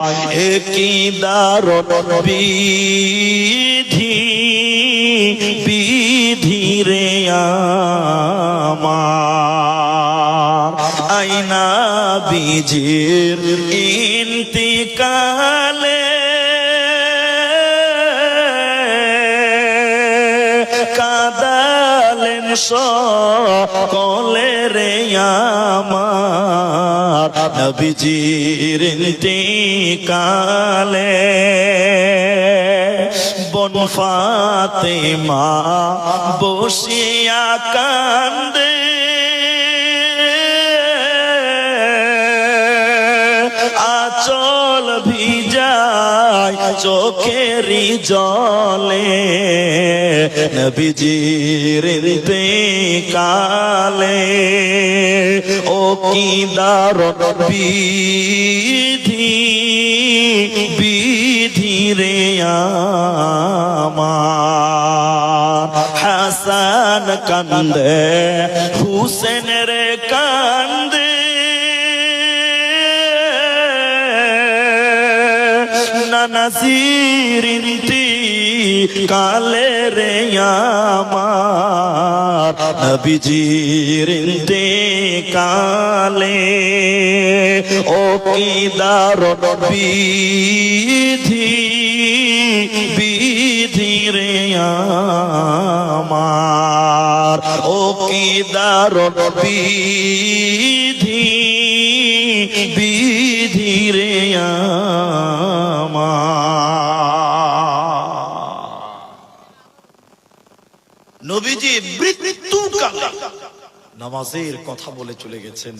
একই দারুণ বিধি বিধি রে আইনা বিজির ইন্তিকালে সকলে রে আমার নবীজির কালে বন ফাতে মা বসিয়া কান্দে। আচল ভিজায় চোখেরই জলে, নবীজির কালে ও কি দারুণ বিধি বিধি রে হাসান কান্দে হুসেন রে কান্দে নানাসিরিন্তি কালে রে আমার। নবীজিরিন্তি কালে ও কি দারুণ বিধি বিধি রে আমার। ও কি দারুণ বিধি নবীজি মৃত্যু কালে নামাজের কথা বলে চলে গেছেন।